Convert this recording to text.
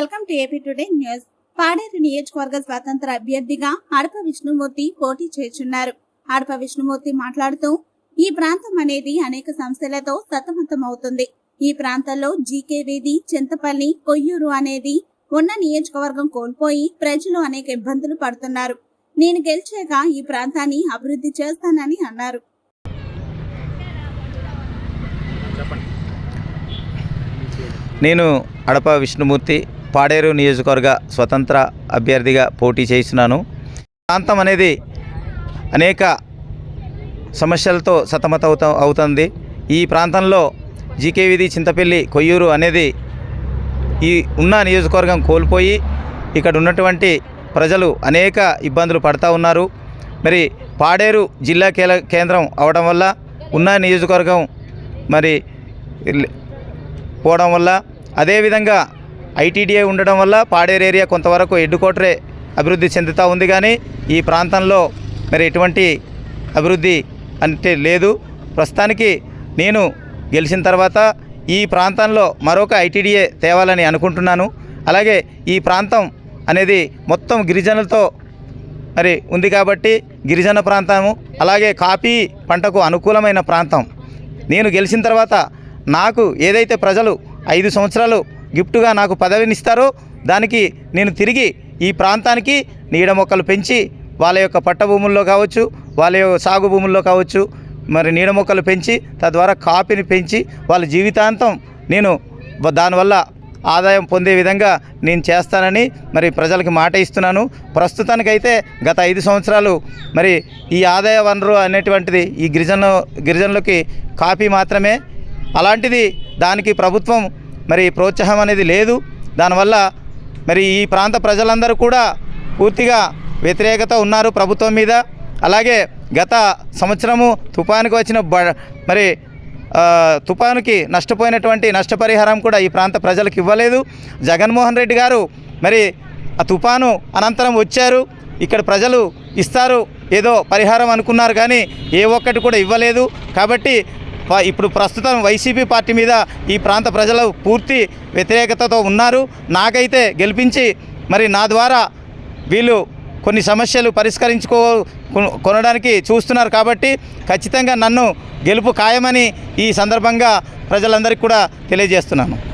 Welcome to AP today news. Paderu నియోజకవర్గ స్వతంత్ర అభ్యర్థిగా అడప విష్ణుమూర్తి పోటీ చేస్తున్నారు. అడప విష్ణుమూర్తి మాట్లాడుతూ ఈ ప్రాంతం అనేది అనేక సమస్యలతో సతమతమవుతుంది. ఈ ప్రాంతంలో జీకే వీధి చింతపల్లి కొయ్యూరు అనేది ఉన్న నియోజకవర్గం కోల్పోయి ప్రజలు అనేక ఇబ్బందులు పడుతున్నారు. నేను గెలిచాక ఈ ప్రాంతాన్ని అభివృద్ధి చేస్తానని అన్నారు. నేను అడప విష్ణుమూర్తి పాడేరు నియోజకవర్గ స్వతంత్ర అభ్యర్థిగా పోటీ చేస్తున్నాను. ప్రాంతం అనేది అనేక సమస్యలతో సతమతవుత అవుతుంది. ఈ ప్రాంతంలో జీకే వీధి చింతపల్లి కొయ్యూరు అనేది ఈ ఉన్న నియోజకవర్గం కోల్పోయి ఇక్కడ ఉన్నటువంటి ప్రజలు అనేక ఇబ్బందులు పడతా ఉన్నారు. మరి పాడేరు జిల్లా కేల కేంద్రం అవడం వల్ల ఉన్న నియోజకవర్గం మరి పోవడం వల్ల అదేవిధంగా ఐటీడీఏ ఉండడం వల్ల పాడేరు ఏరియా కొంతవరకు హెడ్ అభివృద్ధి చెందుతూ ఉంది కానీ ఈ ప్రాంతంలో మరి ఎటువంటి అభివృద్ధి అంటే లేదు. ప్రస్తుతానికి నేను గెలిచిన తర్వాత ఈ ప్రాంతంలో మరొక ఐటీడీఏ తేవాలని అనుకుంటున్నాను. అలాగే ఈ ప్రాంతం అనేది మొత్తం గిరిజనులతో మరి ఉంది కాబట్టి గిరిజన ప్రాంతము అలాగే కాఫీ పంటకు అనుకూలమైన ప్రాంతం. నేను గెలిచిన తర్వాత నాకు ఏదైతే ప్రజలు ఐదు సంవత్సరాలు గిఫ్ట్గా నాకు పదవినిస్తారు. దానికి నేను తిరిగి ఈ ప్రాంతానికి నీడ మొక్కలు పెంచి వాళ్ళ యొక్క పట్ట భూముల్లో కావచ్చు వాళ్ళ యొక్క సాగు భూముల్లో కావచ్చు మరి నీడ మొక్కలు పెంచి తద్వారా కాపీని పెంచి వాళ్ళ జీవితాంతం నేను దానివల్ల ఆదాయం పొందే విధంగా నేను చేస్తానని మరి ప్రజలకు మాట ఇస్తున్నాను. ప్రస్తుతానికైతే గత ఐదు సంవత్సరాలు మరి ఈ ఆదాయ వనరు అనేటువంటిది ఈ గిరిజన గిరిజనులకి కాపీ మాత్రమే. అలాంటిది దానికి ప్రభుత్వం మరి ప్రోత్సాహం అనేది లేదు. దానివల్ల మరి ఈ ప్రాంత ప్రజలందరూ కూడా పూర్తిగా వ్యతిరేకత ఉన్నారు ప్రభుత్వం మీద. అలాగే గత సంవత్సరము తుఫానుకు వచ్చిన బ మరి తుఫానుకి నష్టపోయినటువంటి నష్టపరిహారం కూడా ఈ ప్రాంత ప్రజలకు ఇవ్వలేదు. జగన్మోహన్ రెడ్డి గారు మరి ఆ తుఫాను అనంతరం వచ్చారు. ఇక్కడ ప్రజలు ఇస్తారు ఏదో పరిహారం అనుకున్నారు కానీ ఏ ఒక్కటి కూడా ఇవ్వలేదు. కాబట్టి ఇప్పుడు ప్రస్తుతం వైసీపీ పార్టీ మీద ఈ ప్రాంత ప్రజలు పూర్తి వ్యతిరేకతతో ఉన్నారు. నాకైతే గెలిపించి మరి నా ద్వారా వీళ్ళు కొన్ని సమస్యలు పరిష్కరించుకో కొ- కొనడానికి చూస్తున్నారు కాబట్టి ఖచ్చితంగా నన్ను గెలుపు ఖాయమని ఈ సందర్భంగా ప్రజలందరికీ కూడా తెలియజేస్తున్నాను.